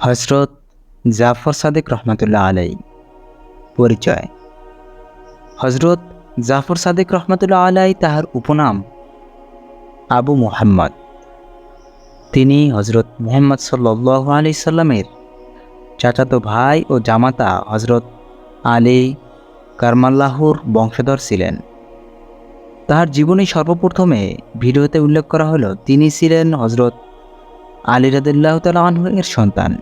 হজরত জাফর সাদেক রহমতুল্লাহ আলাই। পরিচয়। হজরত জাফর সাদেক রহমতুল্লাহ আলাই তাহার উপনাম আবু মুহাম্মদ। তিনি হজরত মুহাম্মদ সাল্লাহ আলি সাল্লামের চাচাতো ভাই ও জামাতা হজরত আলী কারমাল্লাহুর বংশধর ছিলেন। তাহার জীবনী সর্বপ্রথমে ভিডিওতে উল্লেখ করা হলো, তিনি ছিলেন হজরত আলী রাদুল্লাহ তালের সন্তান।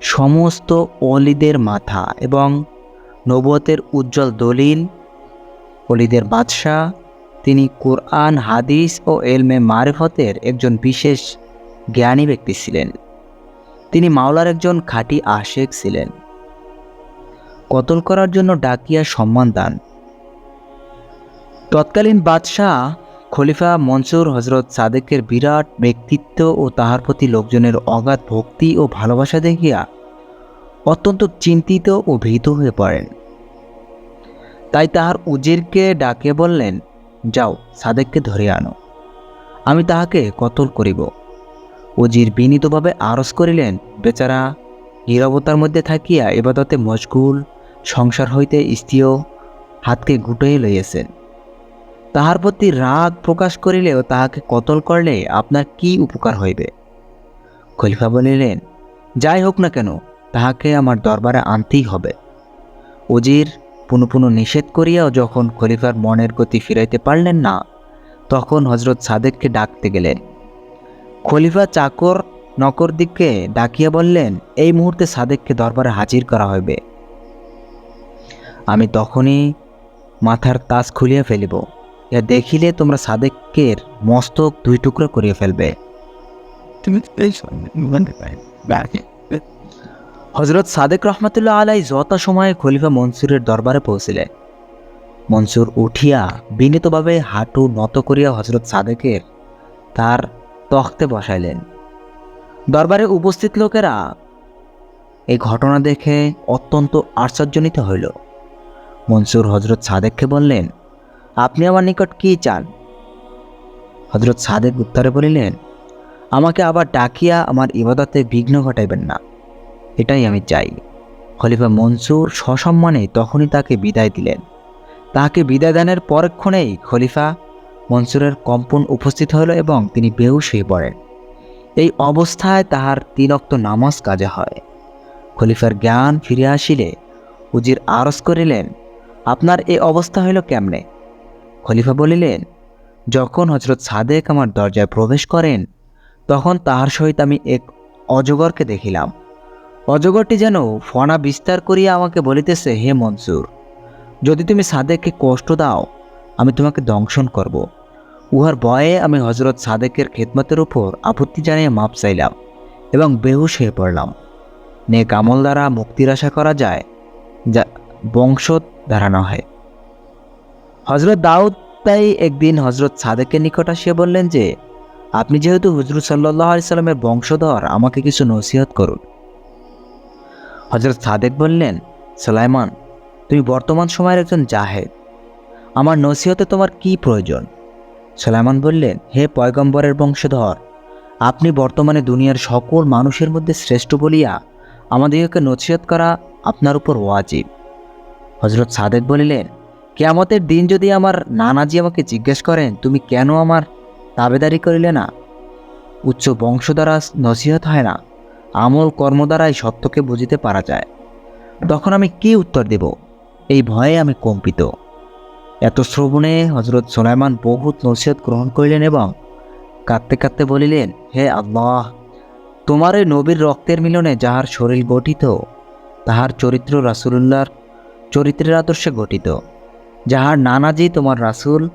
সমস্ত অলিদের মাথা এবং নবতের উজ্জ্বল দলিল অলিদের বাদশাহ, তিনি কোরআন, হাদিস ও এলমে মারেফতের একজন বিশেষ জ্ঞানী ব্যক্তি ছিলেন। তিনি মাওলার একজন খাঁটি আশেক ছিলেন। কতল করার জন্য ডাকিয়া সম্মান দান। তৎকালীন বাদশাহ খলিফা মনসুর হজরত সাদেকের বিরাট ব্যক্তিত্ব ও তাহার প্রতি লোকজনের অগাধ ভক্তি ও ভালোবাসা দেখিয়া অত্যন্ত চিন্তিত ও ভীত হয়ে পড়েন। তাই তাহার উজিরকে ডাকে বললেন, যাও, সাদেককে ধরে আনো। আমি তাহাকে কতল করিব। উজির বিনীতভাবে আরস করিলেন, বেচারা, নীরবতার মধ্যে থাকিয়া এবাদতে মশগুল, সংসার হইতে স্ত্রীয় হাতকে গুটাই লইয়াছেন। তাহার প্রতি রাগ প্রকাশ করিলেও তাহাকে কতল করলে আপনার কি উপকার হইবে? খলিফা বলিলেন, যাই হোক না কেন, তাহাকে আমার দরবারে আনতেই হবে। উজির পুনঃ পুনঃ নিষেধ করিয়াও যখন খলিফার মনের গতি ফিরাইতে পারলেন না, তখন হজরত সাদেককে ডাকতে গেলেন। খলিফা চাকর নকর দিককে ডাকিয়া বললেন, এই মুহূর্তে সাদেককে দরবারে হাজির করা হইবে। আমি তখনই মাথার তাস খুলিয়া ফেলিব। ইয়া দেখিলে তোমরা সাদেকের মস্তক দুই টুকরো করিয়া ফেলবে। হজরত সাদেক রহমতুল্লাহ আলাই যত সময়ে খলিফা মনসুরের দরবারে পৌঁছিলেন। মনসুর উঠিয়া বিনীতভাবে হাঁটু নত করিয়া হজরত সাদেকের তার তখতে বসাইলেন। দরবারে উপস্থিত লোকেরা এই ঘটনা দেখে অত্যন্ত আশ্চর্যজনিত হইল। মনসুর হজরত সাদেককে বললেন আপনি আমার নিকট কি চান? হজরত সাদেক উত্তরে বলিলেন, আমাকে আবার ডাকিয়া আমার ইবাদতে বিঘ্ন ঘটাইবেন না। এটাই আমি চাই। খলিফা মনসুর সসম্মানে তখনই তাকে বিদায় দিলেন। তাহাকে বিদায় দানের পরক্ষণেই খলিফা মনসুরের কম্পন উপস্থিত হইল এবং তিনি বেহুশ হয়ে পড়েন। এই অবস্থায় তাহার তিনক্ত নামাজ কাজে হয়। খলিফার জ্ঞান ফিরে আসিলে উজির আরজ করিলেন, আপনার এই অবস্থা হইল কেমনে? খলিফা বলিলেন, যখন হজরত সাদেক আমার দরজায় প্রবেশ করেন, তখন তাহার সহিত আমি এক অজগরকে দেখিলাম। অজগরটি যেন ফনা বিস্তার করিয়া আমাকে বলিতেছে, হে মনসুর, যদি তুমি সাদেককে কষ্ট দাও, আমি তোমাকে দংশন করব। উহার ভয়ে আমি হজরত সাদেকের খেদমতের উপর আপত্তি জানিয়ে মাপ চাইলাম এবং বেহুশ হয়ে পড়লাম। নেক আমল দ্বারা মুক্তির আশা করা যায়, যা বংশ দ্বারা নহে হজরত দাউদ তাই একদিন হজরত সাদেকের নিকট আসিয়া বললেন যে, আপনি যেহেতু হজরত সাল্লাহ সাল্লামের বংশধর, আমাকে কিছু নসিহত করুন। হজরত সাদেক বললেন, সালাইমান, তুমি বর্তমান সময়ের একজন জাহেদ। আমার নসিহতে তোমার কি প্রয়োজন? সালাইমান বললেন, হে পয়গম্বরের বংশধর, আপনি বর্তমানে দুনিয়ার সকল মানুষের মধ্যে শ্রেষ্ঠ বলিয়া আমাদেরকে নসিহত করা আপনার উপর ওয়াজিব। হজরত সাদেক বলিলেন কেয়ামতের দিন যদি আমার নানাজি আমাকে জিজ্ঞেস করেন, তুমি কেন আমার দাবেদারি করিলে না? উচ্চ বংশ দ্বারা নসিহত হয় না। আমল কর্ম দ্বারাই সত্যকে বুঝিতে পারা যায়। তখন আমি কি উত্তর দেব? এই ভয়ে আমি কম্পিত। এত শ্রবণে হজরত সোলাইমান বহুত নসিহত গ্রহণ করিলেন এবং কাঁদতে কাঁদতে বলিলেন, হে আল্লাহ, তোমার এই নবীর রক্তের মিলনে যাহার শরীর গঠিত, তাহার চরিত্র রাসুলুল্লাহর চরিত্রের আদর্শে গঠিত। যাহার নানাজি তোমার রাসুল,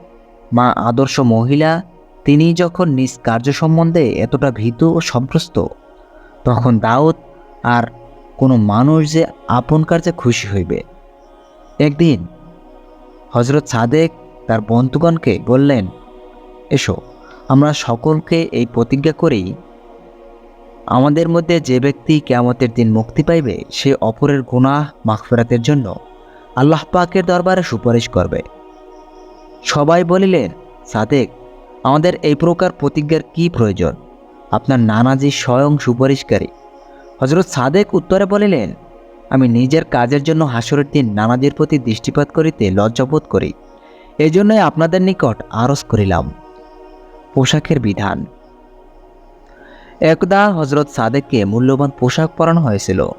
মা আদর্শ মহিলা, তিনি যখন নিজ কার্য সম্বন্ধে এতটা ভীত ও সন্ত্রস্ত তখন দাউদ আর কোনো মানুষ যে আপন কার্যে খুশি হইবে। একদিন হজরত সাদেক তার বন্ধুগণকে বললেন, এসো, আমরা সকলকে এই প্রতিজ্ঞা করি, আমাদের মধ্যে যে ব্যক্তি কেয়ামতের দিন মুক্তি পাইবে, সে অপরের গুনাহ মাগফিরাতের জন্য আল্লাহ পাকের দরবারে সুপারিশ করবে। সবাই বলিলেন, সাদেক, আমাদের এই প্রকার প্রতিজ্ঞার কি প্রয়োজন? আপনার নানাজি স্বয়ং সুপারিশকারী। হজরত সাদেক উত্তরে বলিলেন, আমি নিজের কাজের জন্য হাসরের দিন নানাদের প্রতি দৃষ্টিপাত করিতে লজ্জাবোধ করি। এই জন্যই আপনাদের নিকট আরজ করিলাম। পোশাকের বিধান। একদা হজরত সাদেককে মূল্যবান পোশাক পরানো হয়েছিল।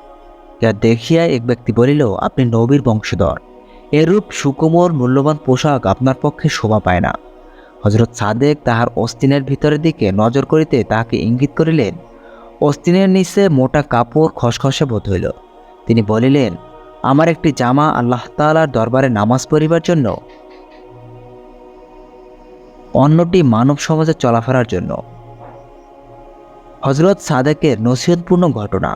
যা দেখিয়া এক ব্যক্তি বলিল, আপনি নবীর বংশধর। এরূপ সুকুমোর মূল্যবান পোশাক আপনার পক্ষে শোভা পায় না। হজরত সাদেক তাহার অস্তিনের ভিতরের দিকে নজর করিতে তাহাকে ইঙ্গিত করিলেন। অস্তিনের নিচে মোটা কাপড় খসখসে বোধ হইল। তিনি বলিলেন, আমার একটি জামা আল্লাহ তাআলার দরবারে নামাজ পড়িবার জন্য, অন্যটি মানব সমাজে চলাফেরার জন্য। হজরত সাদেকের নসিহতপূর্ণ ঘটনা।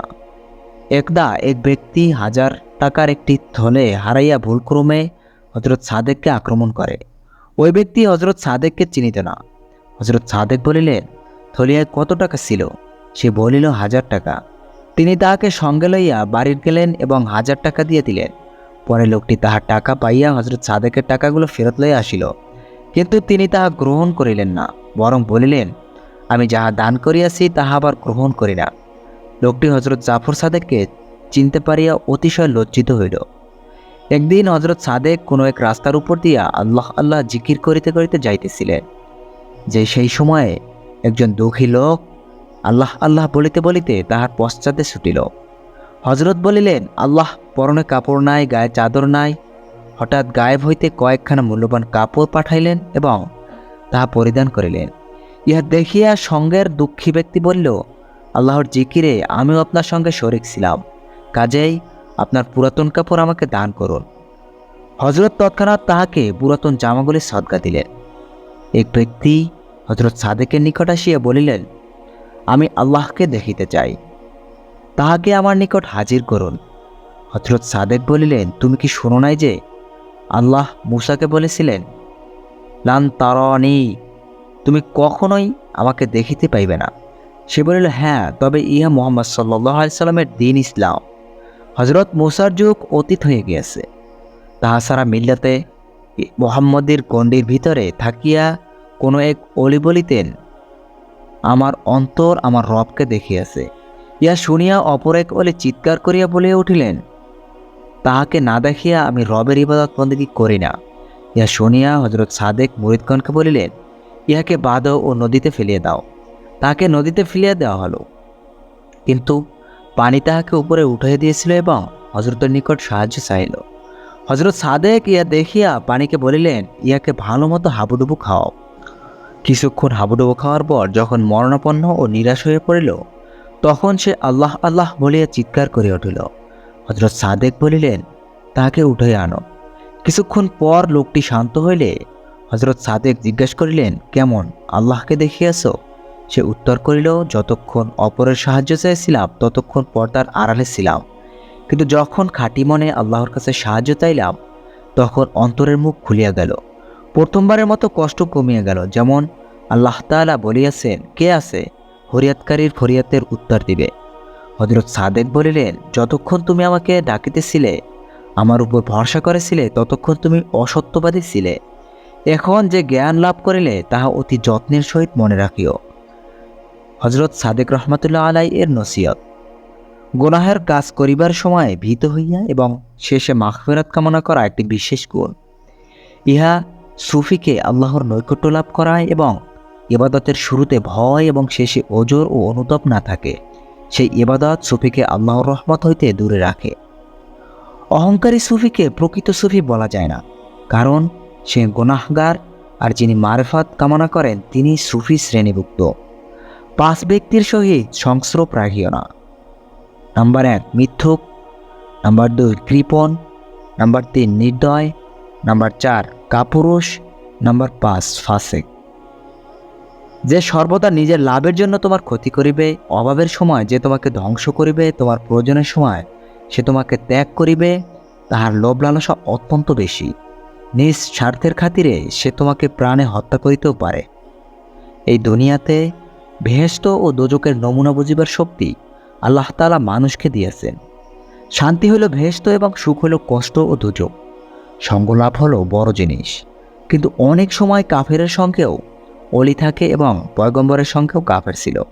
একদা এক ব্যক্তি হাজার টাকার একটি থলে হারাইয়া ভুলক্রমে হজরত সাদেককে আক্রমণ করে। ওই ব্যক্তি হজরত সাদেককে চিনিত না। হজরত সাদেক বলিলেন, থলিয়ায় কত টাকা ছিল? সে বলিল, হাজার টাকা। তিনি তাহাকে সঙ্গে লইয়া বাড়ির গেলেন এবং হাজার টাকা দিয়ে দিলেন। পরে লোকটি তাহার টাকা পাইয়া হজরত সাদেকের টাকাগুলো ফেরত লইয়া আসিল। কিন্তু তিনি তাহা গ্রহণ করিলেন না, বরং বলিলেন, আমি যাহা দান করিয়াছি, তাহা আবার গ্রহণ করি না। লোকটি হজরত জাফর সাদেককে চিনতে পারিয়া অতিশয় লজ্জিত হইল। একদিন হজরত সাদেক কোনো এক রাস্তার উপর দিয়া আল্লাহ আল্লাহ জিকির করিতে করিতে যাইতেছিলেন। যে সেই সময়ে একজন দুঃখী লোক আল্লাহ আল্লাহ বলিতে বলিতে তাহার পশ্চাতে ছুটিল। হজরত বলিলেন, আল্লাহ, পরনে কাপড় নাই, গায়ে চাদর নাই। হঠাৎ গায়েব হইতে কয়েকখানা মূল্যবান কাপড় পাঠাইলেন এবং তাহা পরিধান করিলেন। ইহা দেখিয়া সঙ্গের দুঃখী ব্যক্তি বলল আল্লাহর জিকিরে আমিও আপনার সঙ্গে শরিক ছিলাম। কাজেই আপনার পুরাতন কাপড় আমাকে দান করুন। হজরত তৎক্ষণাৎ তাহাকে পুরাতন জামাগুলি সদকা দিলেন। এক ব্যক্তি হজরত সাদেকের নিকট আসিয়া বলিলেন, আমি আল্লাহকে দেখিতে চাই। তাহাকে আমার নিকট হাজির করুন। হজরত সাদেক বলিলেন, তুমি কি শোনো নাই যে আল্লাহ মুসাকে বলেছিলেন, লান তারনি, তুমি কখনোই আমাকে দেখিতে পাইবে না সে বলিল হ্যাঁ তবে ইহা মোহাম্মদ সাল্লাহ সাল্লামের দিন ইসলাম। হজরত মুসার যুগ অতীত হয়ে গিয়েছে। তাহা সারা মিল্লাতে মোহাম্মদের গণ্ডির ভিতরে থাকিয়া কোনো এক অলি বলিতেন, আমার অন্তর আমার রবকে দেখিয়াছে। ইয়া শুনিয়া অপর এক অলি চিৎকার করিয়া বলিয়া উঠিলেন, তাহাকে না দেখিয়া আমি রবের ইবাদত বন্দী করি না। ইহা শুনিয়া হজরত সাদেক মুরিদগণকে বলিলেন, ইহাকে বাঁধো ও নদীতে ফেলিয়ে দাও। তাহাকে নদীতে ফেলিয়া দেওয়া হলো। কিন্তু পানি তাহাকে উপরে উঠাইয়া দিয়েছিল এবং হজরতের নিকট সাহায্য চাইল হজরত সাদেক ইয়া দেখিয়া পানিকে বলিলেন, ইহাকে ভালো মতো হাবুডুবু খাও। কিছুক্ষণ হাবুডুবু খাওয়ার পর যখন মরণাপন্ন ও নিরাশ হয়ে পড়িল, তখন সে আল্লাহ আল্লাহ বলিয়া চিৎকার করে উঠিল। হজরত সাদেক বলিলেন, তাহাকে উঠাইয়া আনো। কিছুক্ষণ পর লোকটি শান্ত হইলে হজরত সাদেক জিজ্ঞাসা করিলেন, কেমন? আল্লাহকে দেখিয়াছ? সে উত্তর করিল, যতক্ষণ অপরের সাহায্য চাইছিলাম, ততক্ষণ পর্দার আড়ালে ছিলাম। কিন্তু যখন খাঁটি মনে আল্লাহর কাছে সাহায্য চাইলাম, তখন অন্তরের মুখ খুলিয়া গেল। প্রথমবারের মতো কষ্ট কমিয়া গেল, যেমন আল্লাহ তাআলা বলিয়াছেন, কে আছে হরিয়াতকারীর ফরিয়াদের উত্তর দিবে? হজরত সাদেক বলিলেন, যতক্ষণ তুমি আমাকে ডাকিতেছিলে, আমার উপর ভরসা করেছিলে, ততক্ষণ তুমি অসত্যবাদী ছিলে। এখন যে জ্ঞান লাভ করিলে, তাহা অতি যত্নের সহিত মনে রাখিও। হজরত সাদেক রহমতুল্লাহ আলাই এর নসিয়ত গুনাহের কাজ করিবার সময় ভীত হইয়া এবং শেষে মাখফেরাত কামনা করা একটি বিশেষ গুণ। ইহা সুফিকে আল্লাহর নৈকট্য লাভ করায় এবং ইবাদতের শুরুতে ভয় এবং শেষে ওজোর ও অনুতাপ না থাকে। সেই ইবাদত সুফিকে আল্লাহর রহমত হইতে দূরে রাখে। অহংকারী সুফিকে প্রকৃত সুফি বলা যায় না, কারণ সে গুনাহগার আর যিনি মারফাত কামনা করেন তিনি সুফি শ্রেণীভুক্ত। পাঁচ ব্যক্তির সহিত সংস্রব রাখিও না। নাম্বার এক, মিথ্যুক। নাম্বার দুই, কৃপণ। নাম্বার তিন, নির্দয়। নাম্বার চার, কাপুরুষ। নাম্বার পাঁচ, ফাসেক। যে সর্বদা নিজের লাভের জন্য তোমার ক্ষতি করিবে, অভাবের সময় যে তোমাকে ধ্বংস করিবে, তোমার প্রয়োজনের সময় সে তোমাকে ত্যাগ করিবে, তাহার লোভ লালসা অত্যন্ত বেশি। নিজ স্বার্থের খাতিরে সে তোমাকে প্রাণে হত্যা করিতেও পারে। এই দুনিয়াতে ভেস্ত ও দোজকের নমুনা বুঝিবার শক্তি আল্লাহ তালা মানুষকে দিয়েছেন। শান্তি হলো ভেস্ত এবং সুখ হলো কষ্ট ও দুজক সঙ্গলাভ হলো বড় জিনিস। কিন্তু অনেক সময় কাফেরের সঙ্গেও অলি থাকে এবং পয়গম্বরের সঙ্গেও কাফের ছিল।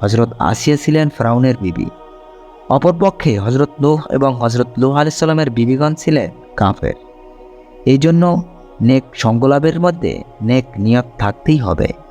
হজরত আসিয়া ছিলেন ফ্রাউনের বিবি। অপরপক্ষে হজরত লুহ এবং হজরত লুহ আলাইসাল্লামের বিবিগণ ছিলেন কাফের। এই জন্য নেক সঙ্গলাভের মধ্যে নেক নিয়ত থাকতেই হবে।